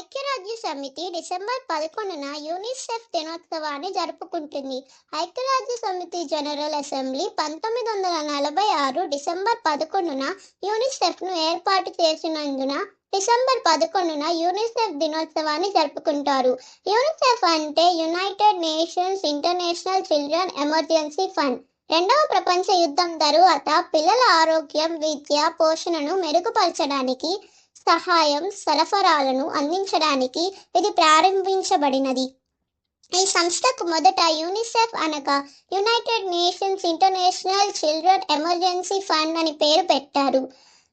ఐక్యరాజ్య సమితి డిసెంబర్ పదకొండున యూనిసెఫ్ దినోత్సవాన్ని జరుపుకుంటుంది. ఐక్యరాజ్య సమితి జనరల్ అసెంబ్లీ పంతొమ్మిది వందల నలభై ఆరు డిసెంబర్ పదకొండున యూనిసెఫ్ను ఏర్పాటు చేసినందున డిసెంబర్ పదకొండున యూనిసెఫ్ దినోత్సవాన్ని జరుపుకుంటారు. యూనిసెఫ్ అంటే United Nations International Children Emergency Fund. రెండవ ప్రపంచ యుద్ధం తరువాత పిల్లల ఆరోగ్యం విద్య పోషణను మెరుగుపరచడానికి సహాయం సరఫరాలను అందించడానికి ఇది ప్రారంభించబడినది. ఈ సంస్థకు మొదట యూనిసెఫ్ అనగా United Nations International Children Emergency Fund అని పేరు పెట్టారు.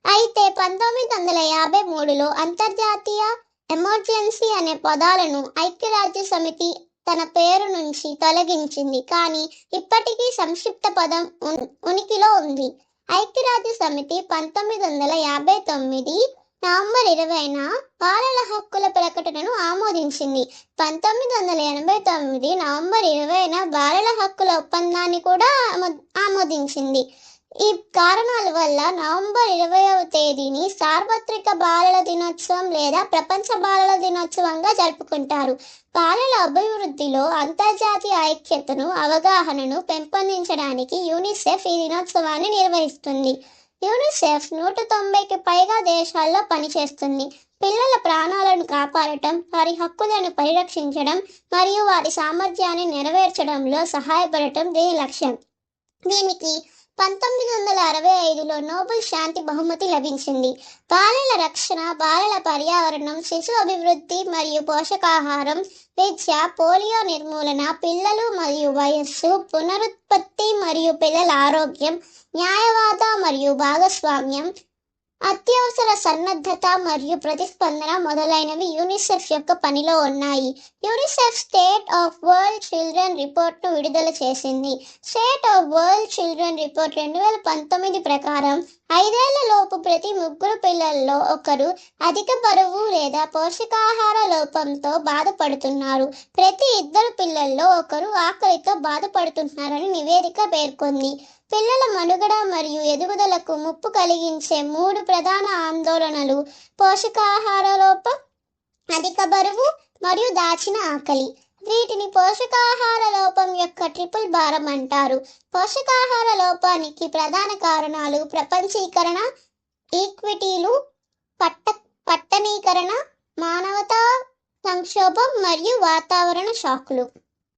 అయితే పంతొమ్మిది వందల యాభై మూడులో అంతర్జాతీయ ఎమర్జెన్సీ అనే పదాలను ఐక్యరాజ్య సమితి తన పేరు నుంచి తొలగించింది. కానీ ఇప్పటికీ సంక్షిప్త పదం ఉనికిలో ఉంది. ఐక్యరాజ్య సమితి పంతొమ్మిది వందల యాభై తొమ్మిది నవంబర్ ఇరవైన బాలల హక్కుల ప్రకటనను ఆమోదించింది. పంతొమ్మిది వందల ఎనభై తొమ్మిది నవంబర్ ఇరవైన బాలల హక్కుల ఒప్పందాన్ని కూడా ఆమో- ఆమోదించింది. ఈ కారణాల వల్ల నవంబర్ ఇరవైవ తేదీని సార్వత్రిక బాలల దినోత్సవం లేదా ప్రపంచ బాలల దినోత్సవంగా జరుపుకుంటారు. బాలల అభివృద్ధిలో అంతర్జాతీయ ఐక్యతను అవగాహనను పెంపొందించడానికి యూనిసెఫ్ ఈ దినోత్సవాన్ని నిర్వహిస్తుంది. యూనిసెఫ్ నూట తొంభైకి పైగా దేశాల్లో పనిచేస్తుంది. పిల్లల ప్రాణాలను కాపాడటం వారి హక్కులను పరిరక్షించడం మరియు వారి సామర్థ్యాన్ని నెరవేర్చడంలో సహాయపడటం దీని లక్ష్యం. దీనికి పంతొమ్మిది వందల అరవై ఐదులో నోబెల్ శాంతి బహుమతి లభించింది. బాలల రక్షణ బాలల పర్యావరణం శిశు అభివృద్ధి మరియు పోషకాహారం విద్య పోలియో నిర్మూలన పిల్లలు మరియు వయస్సు పునరుత్పత్తి మరియు పిల్లల ఆరోగ్యం న్యాయవాద మరియు భాగస్వామ్యం అత్యవసర సన్నద్ధత మరియు ప్రతిస్పందన మొదలైనవి యూనిసెఫ్ యొక్క పనిలో ఉన్నాయి. UNICEF state of world children రిపోర్ట్ను విడుదల చేసింది. State of world children report రెండు వేల పంతొమ్మిది ప్రకారం ఐదేళ్ళ లోపు ప్రతి ముగ్గురు పిల్లల్లో ఒకరు అధిక బరువు లేదా పోషకాహార లోపంతో బాధపడుతున్నారు. ప్రతి ఇద్దరు పిల్లల్లో ఒకరు ఆకలితో బాధపడుతున్నారని నివేదిక పేర్కొంది. పిల్లల మనుగడ మరియు ఎదుగుదలకు ముప్పు కలిగించే మూడు ప్రధాన ఆందోళనలు పోషకాహార లోపం అధిక బరువు మరియు దాచిన ఆకలి. వీటిని పోషకాహార లోపం యొక్క ట్రిపుల్ భారం అంటారు. పోషకాహార లోపానికి ప్రధాన కారణాలు ప్రపంచీకరణ ఈక్విటీలు పట్ట పట్టణీకరణ మానవతా సంక్షోభం మరియు వాతావరణ షాకులు.